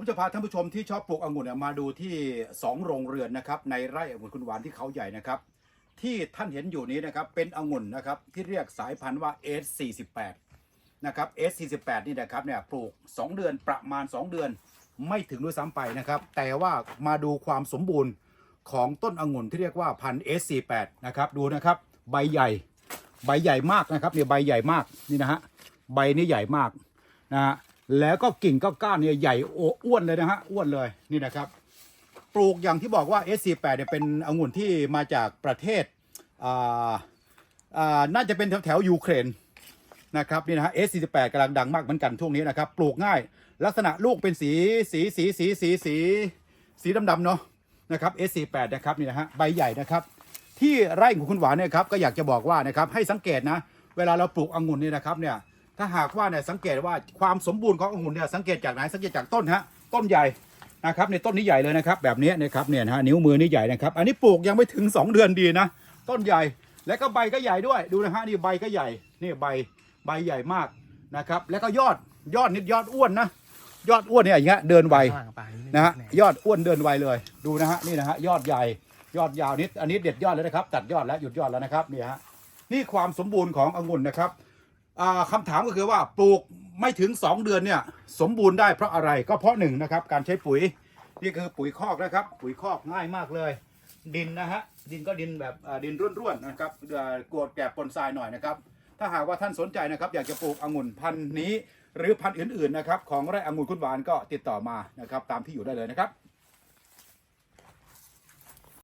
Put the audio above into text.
ผมจะพาท่านผู้ชมที่ชอบปลูกองุ่นมาดูที่ 2 โรงเรือนนะครับ ในไร่องุ่นคุณหวานที่เขาใหญ่นะครับ ที่ท่านเห็นอยู่นี้นะครับเป็นองุ่นนะครับที่เรียกสายพันธุ์ว่า S48 นะครับ S48 นี่นะครับเนี่ยปลูก 2 เดือนประมาณ 2 เดือนไม่ถึงด้วยซ้ำไปนะครับ แต่ว่ามาดูความสมบูรณ์ของต้นองุ่นที่เรียกว่าพันธุ์ S48 นะครับดูนะครับใบใหญ่ใบใหญ่มากนะครับเนี่ยใบใหญ่มากนี่นะฮะใบนี้ใหญ่มากนะฮะ แล้วก็กิ่งก็ก้านเนี่ยใหญ่โอ้อ้วนเลยนะฮะอ้วนเลยนี่นะครับ ปลูกอย่างที่บอกว่า S48 เนี่ยเป็นองุ่นที่มาจากประเทศอ่าอ่าน่าจะเป็นแถวแถวๆยูเครนนะครับนี่นะฮะ S48 กำลังดังมากเหมือนกันช่วงนี้นะครับ ปลูกง่าย ลักษณะลูกเป็นสีสีสีสีสีสีสีดำๆเนาะนะครับ S48 นะครับนี่นะฮะใบใหญ่นะครับ ที่ไร่ของคุณหวานเนี่ยครับก็อยากจะบอกว่านะครับให้สังเกตนะ เวลาเราปลูกองุ่นเนี่ยนะครับเนี่ย ถ้าหากว่าเนี่ยสังเกตว่าความสมบูรณ์ขององุ่นเนี่ยสังเกตจากไหนสังเกตจากต้นฮะต้นใหญ่นะครับในต้นนี้ใหญ่เลยนะครับ แบบนี้นะครับเนี่ยนะฮะนิ้วมือนี่ใหญ่นะครับ อันนี้ปลูกยังไม่ถึง 2 เดือนดีนะต้นใหญ่แล้วก็ใบก็ใหญ่ด้วยดูนะฮะนี่ใบก็ใหญ่นี่ใบใบใหญ่มากนะครับ แล้วก็ยอดยอดนิดยอดอ้วนนะยอดอ้วนเนี่ยอย่างเงี้ยเดินไวนะฮะยอดอ้วนเดินไวเลย ดูนะฮะนี่นะฮะยอดใหญ่ยอดยาวนิดอันนี้เด็ดยอดแล้วนะครับ ตัดยอดแล้วหยุดยอดแล้วนะครับนี่ฮะนี่ความสมบูรณ์ขององุ่นนะครับ คำถามก็คือว่าปลูกไม่ถึง 2 เดือนเนี่ยสมบูรณ์ได้เพราะอะไรก็เพราะหนึ่งนะครับ การใช้ปุ๋ยนี่คือปุ๋ยคอกนะครับ ปุ๋ยคอกง่ายมากเลย ดินนะฮะดินก็ดินแบบดินร่วนๆนะครับเอ่อกรวดแกบปนทรายหน่อยนะครับ ถ้าหากว่าท่านสนใจนะครับ อยากจะปลูกองุ่นพันธุ์นี้ หรือพันธุ์อื่นๆนะครับของไร่องุ่นคุณหวานก็ติดต่อมานะครับ ตามที่อยู่ได้เลยนะครับ